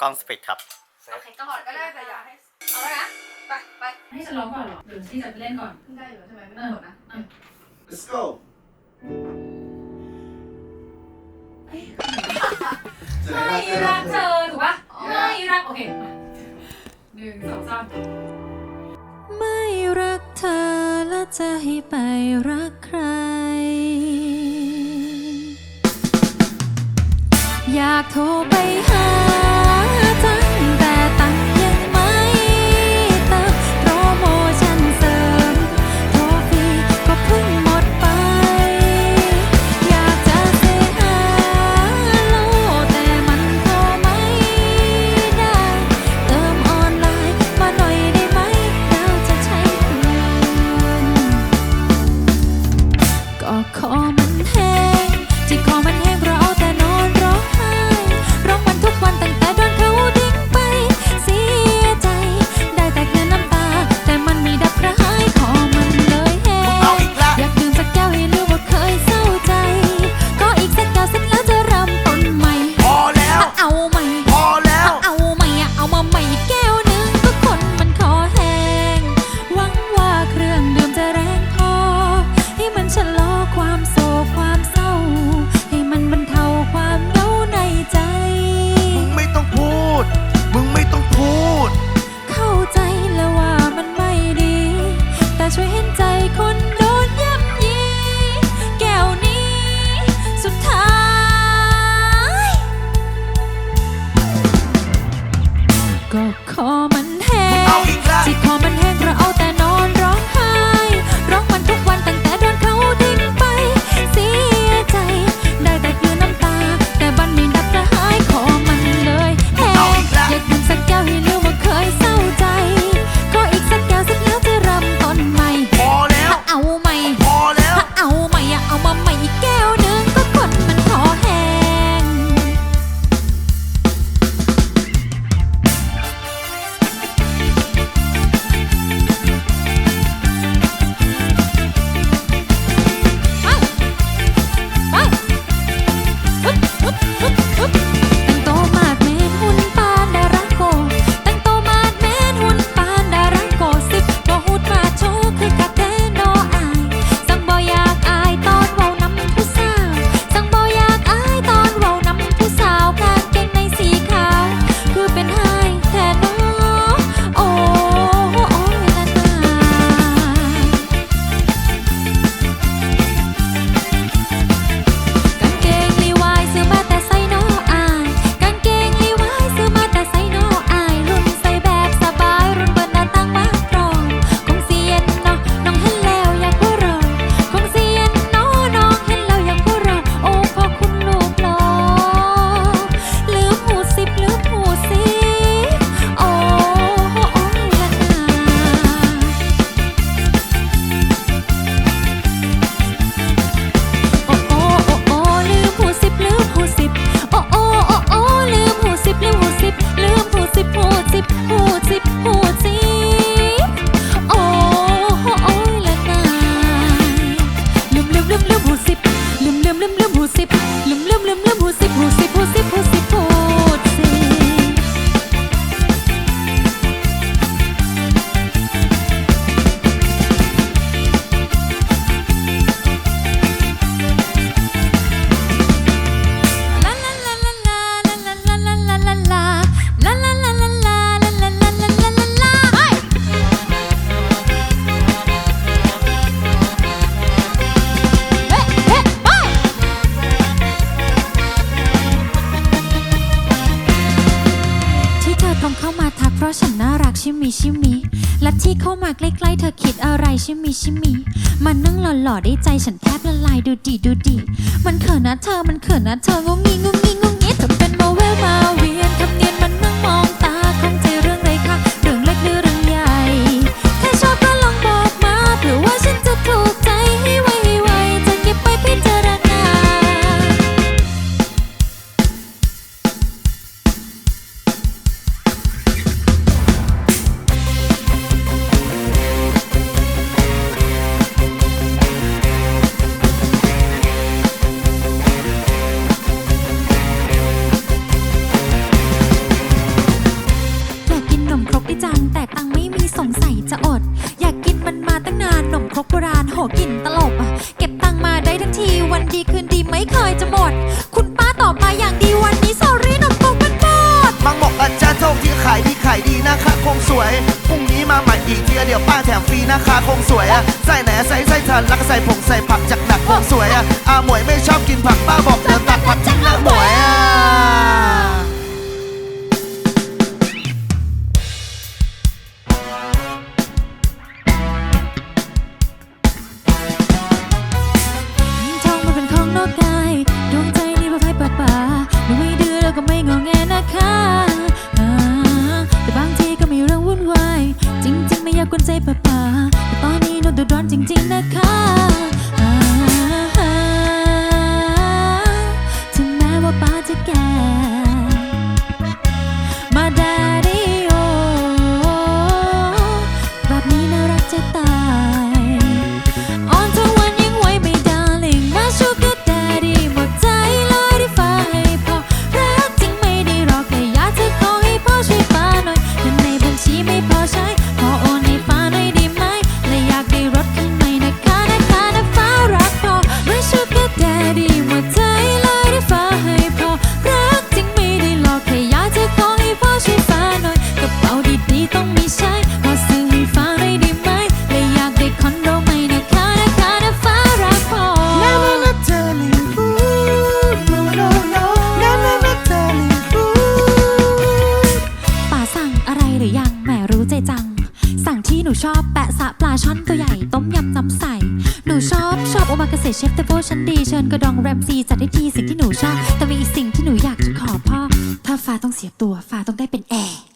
กล้องสปิดครับ โอเคก็ถอดก็ได้แต่อย่าให้เอาแล้วนะ ไปไปให้ฉันร้องก่อนหรอหรือที่จะเล่นก่อน ได้อยู่ใช่ไหมไม่ต้องกดนะ let's go ไม่รักเธอถูกปะไม่รักโอเคหนึ่งสองสามไม่รักเธอและจะให้ไปรักใคร อยากโทรไปหา มันแห้ง ที่คอมันแห้ง ช่วยเห็นใจคน ชิมิชิมิและที่เข้ามาใกล้ๆเธอคิดอะไรชิมิชิมิมันนั่งหล่อๆได้ใจฉันแทบละลายดูดีดูดีมันเขินนะเธอมันเขินนะเธองงงีงงงีงงงีเธอเป็นมาเวลมาเวียนทำเนียนมันนั่งมองตา กลิ่นตลบอะเก็บตังมาได้ทันทีวันดีคืนดีไม่เคยจะหมด คุณป้าตอบมาอย่างดีวันนี้สอรี่นมครกมันหมดมังบอกอาจารย์โชคที่ขายดีขายดีนะคะคงสวยพรุ่งนี้มาใหม่อีกเทียเดี๋ยวป้าแถมฟรีนะคะคงสวยอะใส่แหนใส่ไส้ทันแล้วก็ใส่ผงใส่ผักจากหนักคงสวยอะอาหมวยไม่ชอบกินผักป้าบอกเดี๋ยวตัดผักทิ้งนะหมวยอะ อ อะไรหรือยังแหมรู้ใจจัง สั่งที่หนูชอบแปะสะปลาช่อนตัวใหญ่ ต้มยำน้ำใส หนูชอบชอบโอมากาเสะเชฟเตโฟชั้นดี เชิญกระดองแรมซีจัดให้ทีสิ่งที่หนูชอบ แต่มีอีกสิ่งที่หนูอยากจะขอพ่อถ้าฟ้าต้องเสียตัวฟ้าต้องได้เป็นแอร์